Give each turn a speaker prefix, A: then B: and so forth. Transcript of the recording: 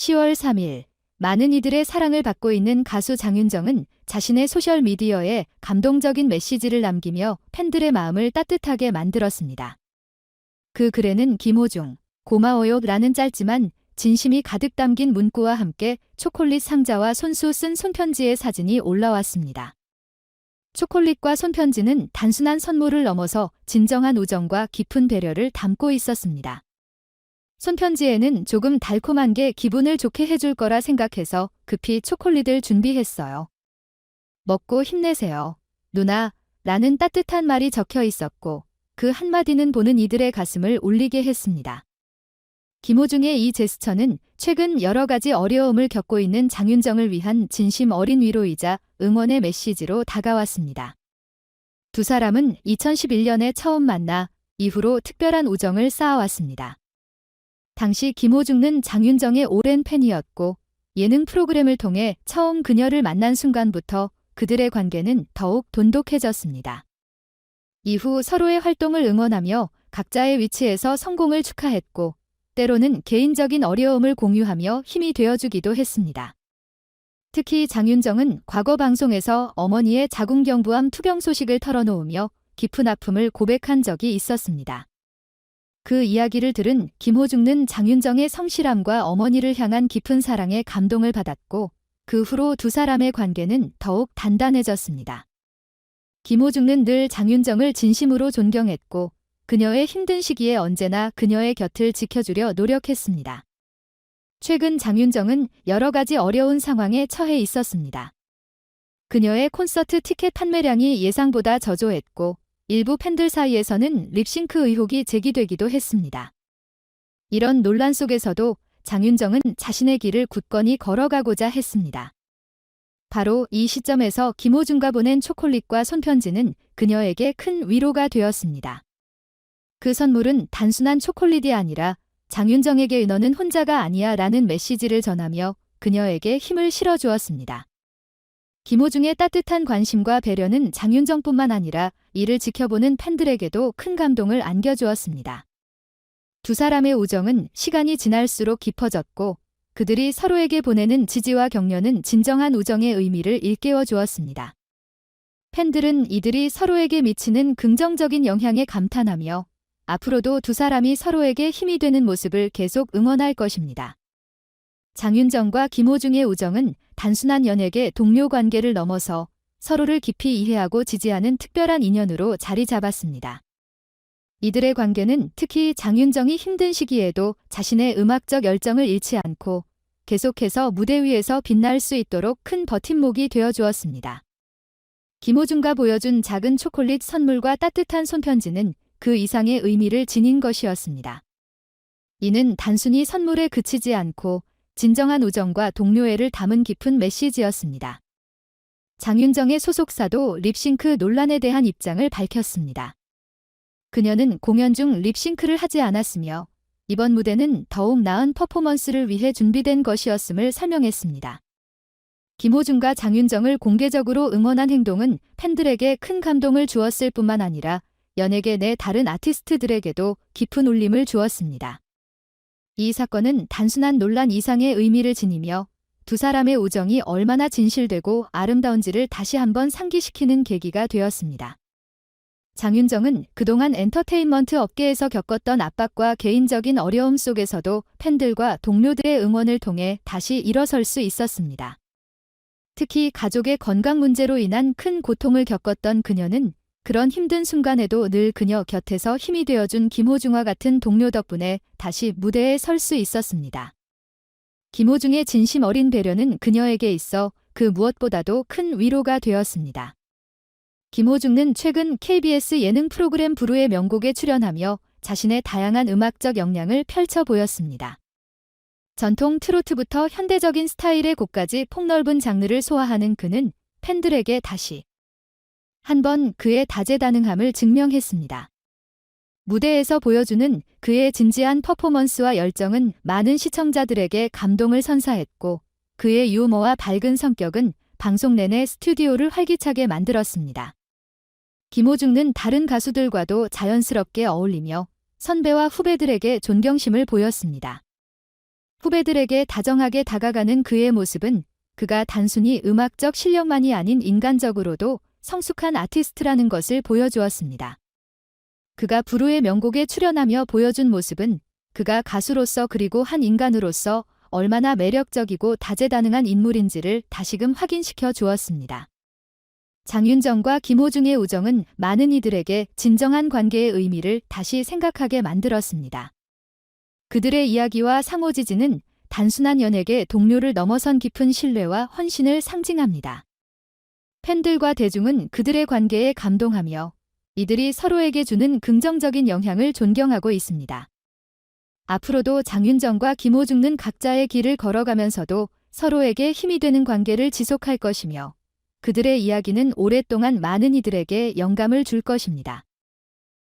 A: 10월 3일 많은 이들의 사랑을 받고 있는 가수 장윤정은 자신의 소셜미디어에 감동적인 메시지를 남기며 팬들의 마음을 따뜻하게 만들었습니다. 그 글에는 김호중, 고마워요 라는 짧지만 진심이 가득 담긴 문구와 함께 초콜릿 상자와 손수 쓴 손편지의 사진이 올라왔습니다. 초콜릿과 손편지는 단순한 선물을 넘어서 진정한 우정과 깊은 배려를 담고 있었습니다. 손편지에는 조금 달콤한 게 기분을 좋게 해줄 거라 생각해서 급히 초콜릿을 준비했어요. 먹고 힘내세요. 누나, 라는 따뜻한 말이 적혀 있었고, 그 한마디는 보는 이들의 가슴을 울리게 했습니다. 김호중의 이 제스처는 최근 여러 가지 어려움을 겪고 있는 장윤정을 위한 진심 어린 위로이자 응원의 메시지로 다가왔습니다. 두 사람은 2011년에 처음 만나 이후로 특별한 우정을 쌓아왔습니다. 당시 김호중은 장윤정의 오랜 팬이었고 예능 프로그램을 통해 처음 그녀를 만난 순간부터 그들의 관계는 더욱 돈독해졌습니다. 이후 서로의 활동을 응원하며 각자의 위치에서 성공을 축하했고 때로는 개인적인 어려움을 공유하며 힘이 되어주기도 했습니다. 특히 장윤정은 과거 방송에서 어머니의 자궁경부암 투병 소식을 털어놓으며 깊은 아픔을 고백한 적이 있었습니다. 그 이야기를 들은 김호중는 장윤정의 성실함과 어머니를 향한 깊은 사랑에 감동을 받았고 그 후로 두 사람의 관계는 더욱 단단해졌습니다. 김호중은 늘 장윤정을 진심으로 존경했고 그녀의 힘든 시기에 언제나 그녀의 곁을 지켜주려 노력했습니다. 최근 장윤정은 여러 가지 어려운 상황에 처해 있었습니다. 그녀의 콘서트 티켓 판매량이 예상보다 저조했고 일부 팬들 사이에서는 립싱크 의혹이 제기되기도 했습니다. 이런 논란 속에서도 장윤정은 자신의 길을 굳건히 걸어가고자 했습니다. 바로 이 시점에서 김호중과 보낸 초콜릿과 손편지는 그녀에게 큰 위로가 되었습니다. 그 선물은 단순한 초콜릿이 아니라 장윤정에게 너는 혼자가 아니야 라는 메시지를 전하며 그녀에게 힘을 실어주었습니다. 김호중의 따뜻한 관심과 배려는 장윤정뿐만 아니라 이를 지켜보는 팬들에게도 큰 감동을 안겨주었습니다. 두 사람의 우정은 시간이 지날수록 깊어졌고 그들이 서로에게 보내는 지지와 격려는 진정한 우정의 의미를 일깨워 주었습니다. 팬들은 이들이 서로에게 미치는 긍정적인 영향에 감탄하며 앞으로도 두 사람이 서로에게 힘이 되는 모습을 계속 응원할 것입니다. 장윤정과 김호중의 우정은 단순한 연예계 동료 관계를 넘어서 서로를 깊이 이해하고 지지하는 특별한 인연으로 자리 잡았습니다. 이들의 관계는 특히 장윤정이 힘든 시기에도 자신의 음악적 열정을 잃지 않고 계속해서 무대 위에서 빛날 수 있도록 큰 버팀목이 되어 주었습니다. 김호중과 보여준 작은 초콜릿 선물과 따뜻한 손편지는 그 이상의 의미를 지닌 것이었습니다. 이는 단순히 선물에 그치지 않고 진정한 우정과 동료애를 담은 깊은 메시지였습니다. 장윤정의 소속사도 립싱크 논란에 대한 입장을 밝혔습니다. 그녀는 공연 중 립싱크를 하지 않았으며 이번 무대는 더욱 나은 퍼포먼스를 위해 준비된 것이었음을 설명했습니다. 김호중과 장윤정을 공개적으로 응원한 행동은 팬들에게 큰 감동을 주었을 뿐만 아니라 연예계 내 다른 아티스트들에게도 깊은 울림을 주었습니다. 이 사건은 단순한 논란 이상의 의미를 지니며 두 사람의 우정이 얼마나 진실되고 아름다운지를 다시 한번 상기시키는 계기가 되었습니다. 장윤정은 그동안 엔터테인먼트 업계에서 겪었던 압박과 개인적인 어려움 속에서도 팬들과 동료들의 응원을 통해 다시 일어설 수 있었습니다. 특히 가족의 건강 문제로 인한 큰 고통을 겪었던 그녀는 그런 힘든 순간에도 늘 그녀 곁에서 힘이 되어준 김호중과 같은 동료 덕분에 다시 무대에 설 수 있었습니다. 김호중의 진심 어린 배려는 그녀에게 있어 그 무엇보다도 큰 위로가 되었습니다. 김호중은 최근 KBS 예능 프로그램 부르의 명곡에 출연하며 자신의 다양한 음악적 역량을 펼쳐 보였습니다. 전통 트로트부터 현대적인 스타일의 곡까지 폭넓은 장르를 소화하는 그는 팬들에게 다시 한번 그의 다재다능함을 증명했습니다. 무대에서 보여주는 그의 진지한 퍼포먼스와 열정은 많은 시청자들에게 감동을 선사했고 그의 유머와 밝은 성격은 방송 내내 스튜디오를 활기차게 만들었습니다. 김호중은 다른 가수들과도 자연스럽게 어울리며 선배와 후배들에게 존경심을 보였습니다. 후배들에게 다정하게 다가가는 그의 모습은 그가 단순히 음악적 실력만이 아닌 인간적으로도 성숙한 아티스트라는 것을 보여주었습니다. 그가 부르의 명곡에 출연하며 보여준 모습은 그가 가수로서 그리고 한 인간으로서 얼마나 매력적이고 다재다능한 인물인지를 다시금 확인시켜 주었습니다. 장윤정과 김호중의 우정은 많은 이들에게 진정한 관계의 의미를 다시 생각하게 만들었습니다. 그들의 이야기와 상호지지는 단순한 연예계 동료를 넘어선 깊은 신뢰와 헌신을 상징합니다. 팬들과 대중은 그들의 관계에 감동하며 이들이 서로에게 주는 긍정적인 영향을 존경하고 있습니다. 앞으로도 장윤정과 김호중은 각자의 길을 걸어가면서도 서로에게 힘이 되는 관계를 지속할 것이며 그들의 이야기는 오랫동안 많은 이들에게 영감을 줄 것입니다.